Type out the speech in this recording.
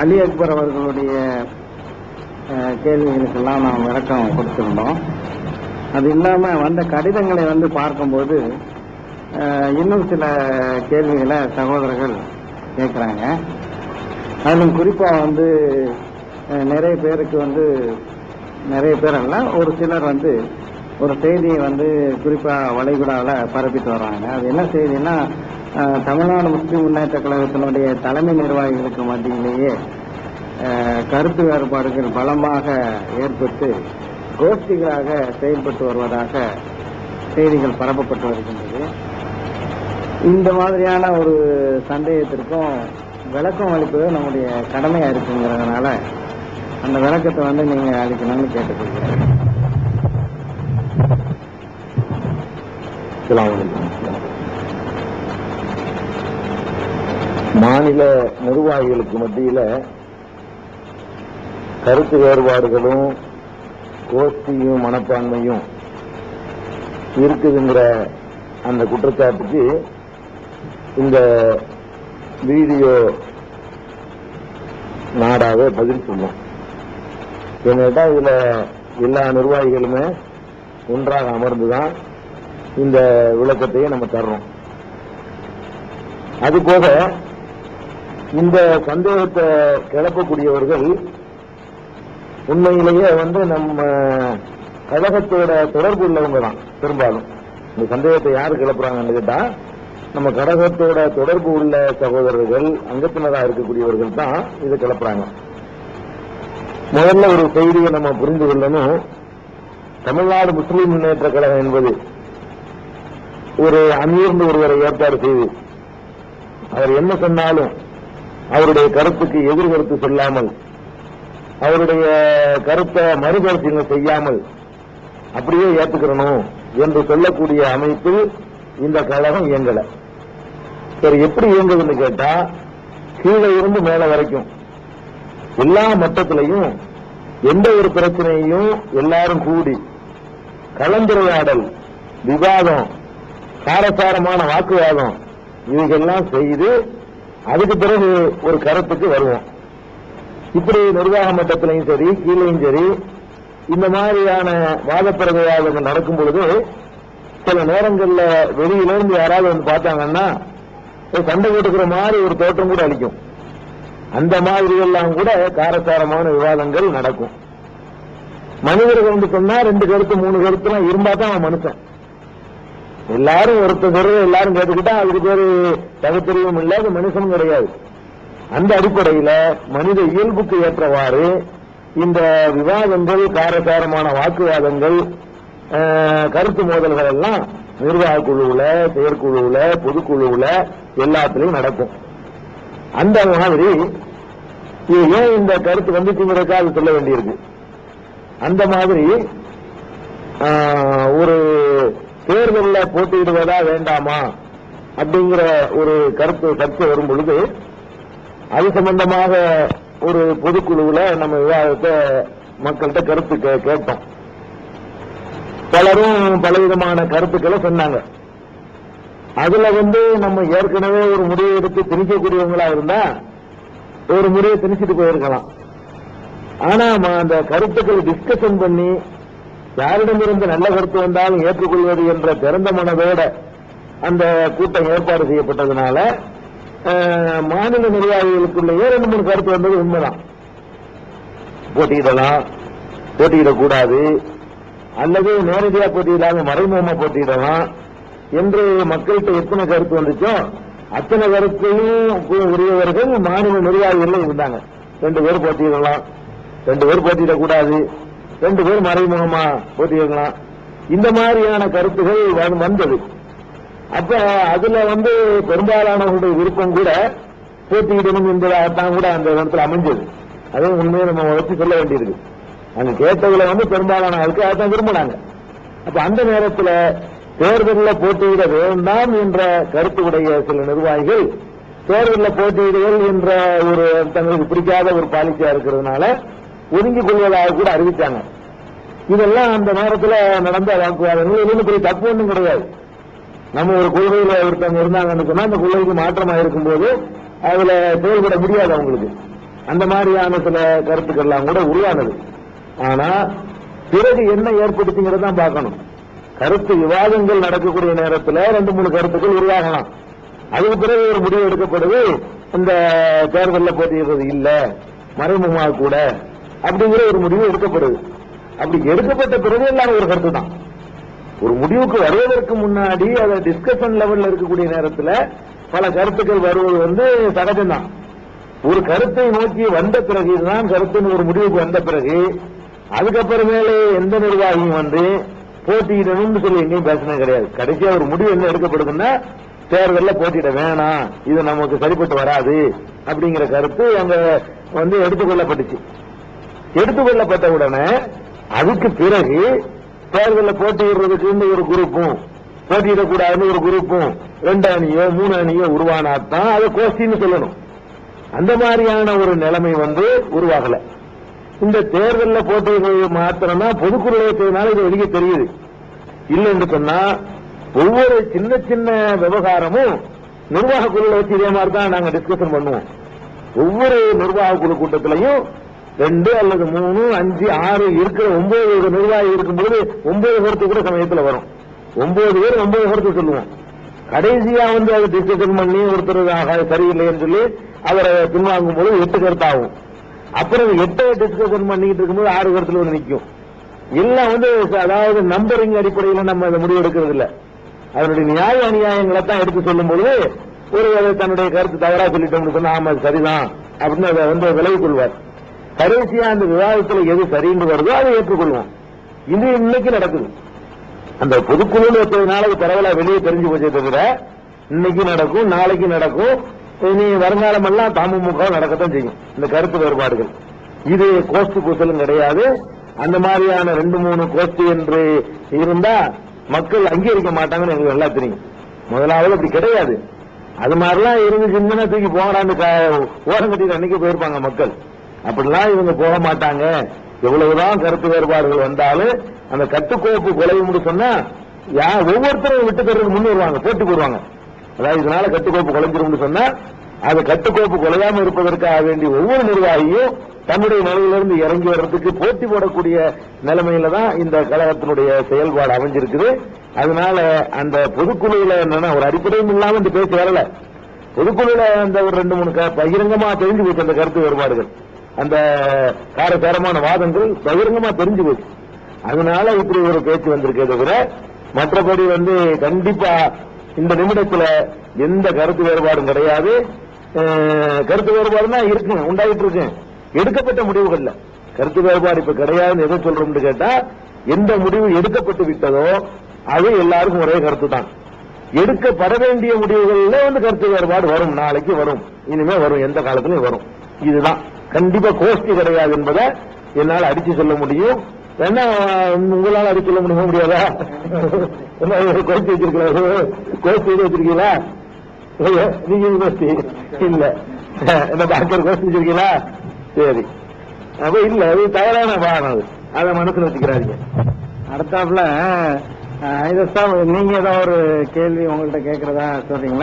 அலி அக்பர் அவர்களுடைய கேள்விகளுக்கெல்லாம் நாம் விளக்கம் கொடுத்திருந்தோம். அது இல்லாம வந்த கடிதங்களை வந்து பார்க்கும்போது இன்னும் சில கேள்விகளை சகோதரர்கள் கேட்குறாங்க. அதிலும் குறிப்பாக வந்து நிறைய பேருக்கு வந்து நிறைய பேர் அல்ல ஒரு சிலர் வந்து ஒரு செய்தியை வந்து குறிப்பாக வளைகுடாவில் பரப்பிட்டு வர்றாங்க. அது என்ன செய்தின்னா தமிழ்நாடு முஸ்லிம் முன்னேற்ற கழகத்தினுடைய தலைமை நிர்வாகிகளுக்கு மத்தியிலேயே கருத்து வேறுபாடுகள் பலமாக ஏற்பட்டு கோஷ்டிகளாக செயல்பட்டு வருவதாக செய்திகள் பரப்பப்பட்டு வருகின்றது. இந்த மாதிரியான ஒரு சந்தேகத்திற்கும் விளக்கம் அளிப்பது நம்முடைய கடமையா இருக்குங்கிறதுனால அந்த விளக்கத்தை வந்து நீங்க அளிக்கணும்னு கேட்டுக்கொள்கிறேன். மாநில நிர்வாகிகளுக்கு மத்தியில் கருத்து வேறுபாடுகளும் கோஷ்டியும் மனப்பான்மையும் இருக்குதுங்கிற அந்த குற்றச்சாட்டுக்கு இந்த வீடியோ நாடாக பதில் சொல்லும். என்னட்டா இதுல எல்லா நிர்வாகிகளுமே ஒன்றாக அமர்ந்துதான் இந்த விளக்கத்தையே நம்ம தர்றோம். அதுபோக இந்த சந்தேகத்தை கிளப்பக்கூடியவர்கள் உண்மையிலேயே வந்து நம்ம கழகத்தோட தொடர்பு உள்ளவங்க தான் பெரும்பாலும். இந்த சந்தேகத்தை யார் கிளப்புறாங்கன்னு கேட்டா நம்ம கழகத்தோட தொடர்பு உள்ள சகோதரர்கள் அங்கத்தினராக இருக்கக்கூடியவர்கள் தான் இதை கிளப்புறாங்க. முதல்ல ஒரு செய்தியை நம்ம புரிந்து கொள்ளணும். தமிழ்நாடு முஸ்லிம் முன்னேற்ற கழகம் என்பது ஒரு அமீர்ந்து ஒருவரை ஏற்பாடு செய்து அவர் என்ன சொன்னாலும் அவருடைய கருத்துக்கு எதிர்கருத்து சொல்லாமல் அவருடைய கருத்தை மறுபரிசீலனை செய்யாமல் அப்படியே ஏத்துக்கிறணும் என்று சொல்லக்கூடிய அமைப்பில் இந்த கழகம் இயங்கல. சரி எப்படி இயங்குதுன்னு கேட்டா கீழே இருந்து மேல வரைக்கும் எல்லா மட்டத்திலையும் எந்த ஒரு பிரச்சனையையும் எல்லாரும் கூடி கலந்துரையாடல் விவாதம் சாரசாரமான வாக்குவாதம் இவைகள்லாம் செய்து அதுக்கு பிறகு ஒரு கருத்துக்கு வருவோம். இப்படி நிர்வாக மட்டத்திலையும் சரி கீழேயும் சரி இந்த மாதிரியான வாதப்பிரதையாக நடக்கும் பொழுது சில நேரங்களில் வெளியிலிருந்து யாராவது வந்து பார்த்தாங்கன்னா ஒரு சண்டை போட்டுக்கிற மாதிரி ஒரு தோற்றம் கூட அளிக்கும். அந்த மாதிரி எல்லாம் கூட காரசாரமான விவாதங்கள் நடக்கும். மனிதர்கள் வந்து சொன்னா ரெண்டு கருத்து மூணு கருத்துலாம் இருந்தா தான் அவன் மனுஷன். எல்லாரும் ஒருத்தர் சொல்றது எல்லாரும் கேட்டுக்கிட்டா அதுக்கு பேரு தகுத்தறிவும் இல்ல அது மனுஷனும் கிடையாது. அந்த அடிப்படையில மனித இயல்புக்கு ஏற்றவாறு இந்த விவாதங்கள் காரசாரமான வாக்குவாதங்கள் கருத்து மோதல்கள் எல்லாம் நிர்வாக குழுவுல செயற்குழுவுல பொதுக்குழுவுல எல்லாத்திலையும் நடக்கும். அந்த மாதிரி ஏன் இந்த கருத்து வந்துச்சுங்கிறதுக்காக அது சொல்ல வேண்டியிருக்கு. அந்த மாதிரி ஒரு தேர்தலில் போட்டியிடுவதா வேண்டாமா அப்படிங்கிற ஒரு கருத்து சர்ச்சை வரும் பொழுது அது சம்பந்தமாக ஒரு பொதுக்குழுவில் நம்ம விவாதத்தை மக்கள்கிட்ட கருத்து கேட்டோம். பலரும் பலவிதமான கருத்துக்களை சொன்னாங்க. அதுல வந்து நம்ம ஏற்கனவே ஒரு முடிவை எடுத்து திணிக்கக்கூடியவங்களா இருந்தா ஒரு முடிவை திணிச்சிட்டு போயிருக்கலாம். ஆனா அந்த கருத்துக்களை டிஸ்கஷன் பண்ணி யாரிடமிருந்து நல்ல கருத்து வந்தாலும் ஏற்றுக்கொள்வது என்ற திறந்த மனதோட அந்த கூட்டம் ஏற்பாடு செய்யப்பட்டதுனால மாநில நிர்வாகிகளுக்குள்ளேயே ரெண்டு மூணு கருத்து வந்தது உண்மைதான். போட்டியிடலாம் போட்டியிடக்கூடாது அல்லது நேரடியாக போட்டியிடாம மறைமுகமா போட்டியிடலாம் என்று மக்கள்கிட்ட எத்தனை கருத்து வந்துச்சோ அத்தனை கருத்தையும் உரியவர்கள் மாநில நிர்வாகிகள் இருந்தாங்க. ரெண்டு பேர் போட்டியிடலாம் ரெண்டு பேர் போட்டியிடக்கூடாது ரெண்டு பேர் மறைமுகமா போட்டிருக்கலாம். இந்த மாதிரியான கருத்துகள் வந்தது. அப்ப அதுல வந்து பெரும்பாலானவர்களுடைய விருப்பம் கூட போட்டியிடணும் என்பதாகத்தான் கூட அந்த இடத்துல அமைஞ்சது. அதுவும் உண்மையை நம்ம வச்சு சொல்ல வேண்டியிருக்கு அங்க கேட்டதுல வந்து பெரும்பாலான ஆளுக்கு அதான் விரும்பினாங்க. அப்ப அந்த நேரத்தில் தேர்தலில் போட்டியிட வேண்டாம் என்ற கருத்து உடைய சில நிர்வாகிகள் தேர்தலில் போட்டியிடுதல் என்ற ஒரு தங்களுக்கு பிடிக்காத ஒரு பாலிசியா இருக்கிறதுனால ஒதுங்கிக் கொள்வதாக கூட அறிவித்தாங்க இதெல்லாம் அந்த நேரத்தில் நடந்த வாக்குவாதங்கள் பெரிய தப்பு ஒன்றும் கிடையாது. நம்ம ஒரு கொள்கையில ஒருத்தவங்க இருந்தாங்கன்னு சொன்னா அந்த கொள்கைக்கு மாற்றமா இருக்கும்போது அதுல செயல்பட முடியாது அவங்களுக்கு. அந்த மாதிரியான சில கருத்துக்கள்லாம் கூட உருவானது. ஆனா பிறகு என்ன ஏற்படுத்துங்கிறத தான் பார்க்கணும். கருத்து விவாதங்கள் நடக்கக்கூடிய நேரத்தில் ரெண்டு மூணு கருத்துக்கள் உருவாகலாம். அதுக்கு பிறகு ஒரு முடிவு எடுக்கப்படுது. இந்த தேர்தலில் போட்டியிடுறது இல்லை. மறைமுகமாக கூட அப்படிங்கிற ஒரு முடிவு எடுக்கப்படுது. அப்படி எடுக்கப்பட்ட பிறகு எல்லாம் ஒரு கருத்து தான் ஒரு முடிவுக்கு வருவதற்கு முன்னாடி அதை டிஸ்கஷன் லெவல்ல இருக்கக்கூடிய நேரத்தில் பல கருத்துக்கள் வருவது வந்து சகஜம்தான். ஒரு கருத்தை நோக்கி வந்த பிறகு இதுதான் கருத்துன்னு ஒரு முடிவுக்கு வந்த பிறகு அதுக்கப்புறமேலே எந்த நிர்வாகியும் வந்து போட்டியிடணும்னு சொல்லி எங்கேயும் பேசினது கிடையாது. கடைசியா ஒரு முடிவு என்ன எடுக்கப்படுதுன்னா தேர்தலில் போட்டியிட வேணாம். இது நமக்கு சரிப்பட்டு வராது. அப்படிங்கிற கருத்து அங்க வந்து எடுத்துக்கொள்ளப்பட்டுச்சு எடுத்துக்கொள்ளப்பட்ட உடனே அதுக்கு பிறகு தேர்தலில் போட்டியிடுறதுக்கு ஒரு குரூப்பும் போட்டியிடக்கூடாதுன்னு ஒரு குரூப்பும் ரெண்டு அணியோ மூணு அணியோ உருவானாத்தான் அதை கோஷ்டின்னு சொல்லணும். அந்த மாதிரியான ஒரு நிலைமை வந்து உருவாகல. இந்த தேர்தலில் போட்டியிடுறது மாத்திரம் தான் இது வெளியே தெரியுது. இல்லைன்னு சொன்னா ஒவ்வொரு சின்ன சின்ன விவகாரமும் நிர்வாக குழுல வச்சு இதே மாதிரி தான் நாங்க டிஸ்கஷன் பண்ணுவோம். ஒவ்வொரு நிர்வாக குழு கூட்டத்திலையும் ரெண்டு அல்லது மூணு அஞ்சு ஆறு இருக்கிற ஒன்பது நிர்வாகி இருக்கும்போது ஒன்பது கருத்து கூட சமயத்தில் வரும். ஒன்பது பேர் ஒன்பது கருத்து சொல்லுவோம். கடைசியா வந்து அதை டிசிஷன் பண்ணி ஒருத்தர் ஆக சரியில்லைன்னு சொல்லி அவரை பின்வாங்கும் போது எட்டு கருத்தாகும் அப்புறம் எட்டை டிஸ்கஷன் பண்ணிக்கிட்டு இருக்கும்போது ஆறு கருத்துல ஒன்று நிற்கும். எல்லாம் வந்து அதாவது நம்பரிங் அடிப்படையில் நம்ம அதை முடிவு எடுக்கிறது இல்ல. அதனுடைய நியாய அநியாயங்களை தான் எடுத்து சொல்லும்போது ஒரு அதை தன்னுடைய கருத்து தவறா சொல்லிட்டோம்னு சொன்னா ஆமா அது சரிதான் அப்படின்னு அதை வந்து விலகிக் கொள்வார். கடைசியா அந்த விவாதத்தில் எது சரின்னு வருதோ அதை ஏற்றுக்கொள்வோம். இது இன்னைக்கு நடக்குது. அந்த பொதுக்குழு வைத்ததுனால அது பரவலா வெளியே தெரிஞ்சு போச்சே தவிர இன்னைக்கு நடக்கும் நாளைக்கு நடக்கும் இனி வருங்காலம் எல்லாம் தமுக நடக்கத்தான் செய்யும். இந்த கருத்து வேறுபாடுகள். இது கோஷ்டி பூசலும் கிடையாது. அந்த மாதிரியான ரெண்டு மூணு கோஷ்டி என்று இருந்தா மக்கள் அங்கீகரிக்க மாட்டாங்கன்னு எங்களுக்கு நல்லா தெரியும். முதலாவது அப்படி கிடையாது. அது மாதிரிலாம் இருந்து சின்ன தூக்கி போங்கடான்னு ஓரம் கட்டிட்டு அன்னைக்கு போயிருப்பாங்க மக்கள். அப்படிலாம் இவங்க போக மாட்டாங்க. எவ்வளவுதான் கருத்து வேறுபாடுகள் வந்தாலும் அந்த கட்டுக்கோப்பு குலையும்னு சொன்னா யார் ஒவ்வொருத்தரும் விட்டு தர்றதுக்கு முன் வருவாங்க போட்டி போடுவாங்க அதாவது இதனால கட்டுக்கோப்பு குலைஞ்சிரும்னு சொன்னா அது கட்டுக்கோப்பு குலையாம இருப்பதற்காக வேண்டி ஒவ்வொரு நிர்வாகியும் தன்னுடைய நிலையிலிருந்து இறங்கி வர்றதுக்கு போட்டி போடக்கூடிய நிலைமையில தான் இந்த கழகத்தினுடைய செயல்பாடு அமைஞ்சிருக்குது. அதனால அந்த பொதுக்குழுல என்னன்னா ஒரு அடிப்படையும் இல்லாம இந்த பேச்சு வரல. பொதுக்குழுல அந்த ஒரு ரெண்டு மூணு பகிரங்கமா தெரிஞ்சு போச்சு அந்த கருத்து வேறுபாடுகள். அந்த காரசாரமான வாதங்கள் பகிரங்கமா தெரிஞ்சு போச்சு. அதனால இப்படி ஒரு பேச்சு வந்திருக்கே தவிர மற்றபடி வந்து கண்டிப்பா இந்த நிமிடத்துல எந்த கருத்து வேறுபாடும் கிடையாது. கருத்து வேறுபாடுனா இருக்கு உண்டாகிட்டு இருக்கு. எடுக்கப்பட்ட முடிவுகள்ல. கருத்து வேறுபாடு இப்ப கிடையாதுன்னு எதை சொல்றோம்னு கேட்டா எந்த முடிவு எடுக்கப்பட்டு விட்டதோ அது எல்லாருக்கும் ஒரே கருத்து தான். எடுக்கப்பட வேண்டிய முடிவுகள்ல வந்து கருத்து வேறுபாடு வரும். நாளைக்கு வரும். இனிமே வரும். எந்த காலத்திலும் வரும். இதுதான். கண்டிப்பா கோஷ்டி கிடையாது என்பதை என்னால் அடிச்சு சொல்ல முடியும். என்ன உங்களால அடிச்சு சொல்ல முடிய முடியாதா? கோஷ்டி வச்சிருக்கீங்களா? கோஷ்டி வச்சிருக்கீங்களா? நீங்க கோஷ்டி? இல்ல. என்ன டாக்டர் கோஷ்டி வச்சிருக்கீங்களா? சரி. அப்ப இல்ல அது தவறான வாகனம் அது. அதை மனசுல வச்சுக்கிறாங்க அடுத்தாப்புல அஹ், நீங்க ஏதாவது ஒரு கேள்வி உங்கள்கிட்ட கேட்கறதா சொல்றீங்களா?